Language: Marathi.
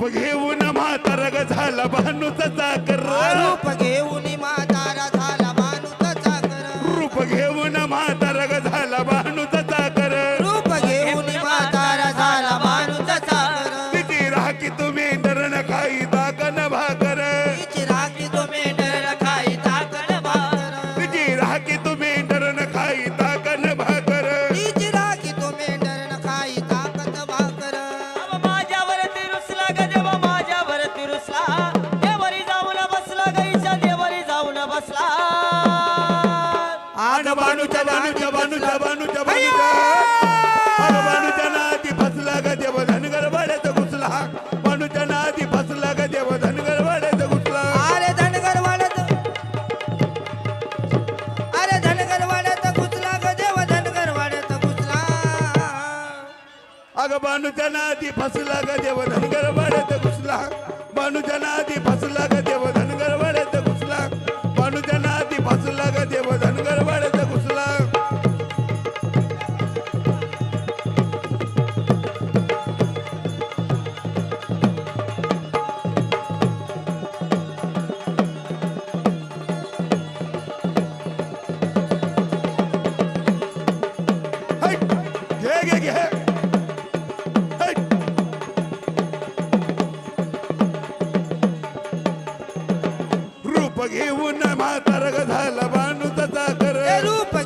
रूप घेऊन म्हातारा ग झाला भानूचा चाकर रूप घेऊन म्हातारा झाला भानूचा चाकर रूप घेऊन म्हातारा ग झाला भानूचा चाकर रूप घेऊन म्हातारा झाला भानूचा चाकर किती राखी तुम्ही डरण खाई दागन भाकर. तिची राखी तो मेंढर खाई ताकद भाकर. किती राखी तुम्ही डरण खाई दागन बानूच्या बानूच्या बानूच्या बानूच्या बानूच्या बानूच्या नादी फसला ग देव धनगर वाड्यात घुसला. बानूच्या नादी फसला ग देव धनगर वाड्यात घुसला. अरे धनगर वाड्यात. अरे धनगर वाड्यात घुसला ग देव धनगर वाड्यात घुसला. अग बानूच्या नादी फसला ग देव धनगर वाड्यात घुसला. बानूच्या नादी फसला ग देव धनगर वाड्यात घुसला. बानूच्या घेऊन म्हातारग झाला बानूचा चाकर ए रूप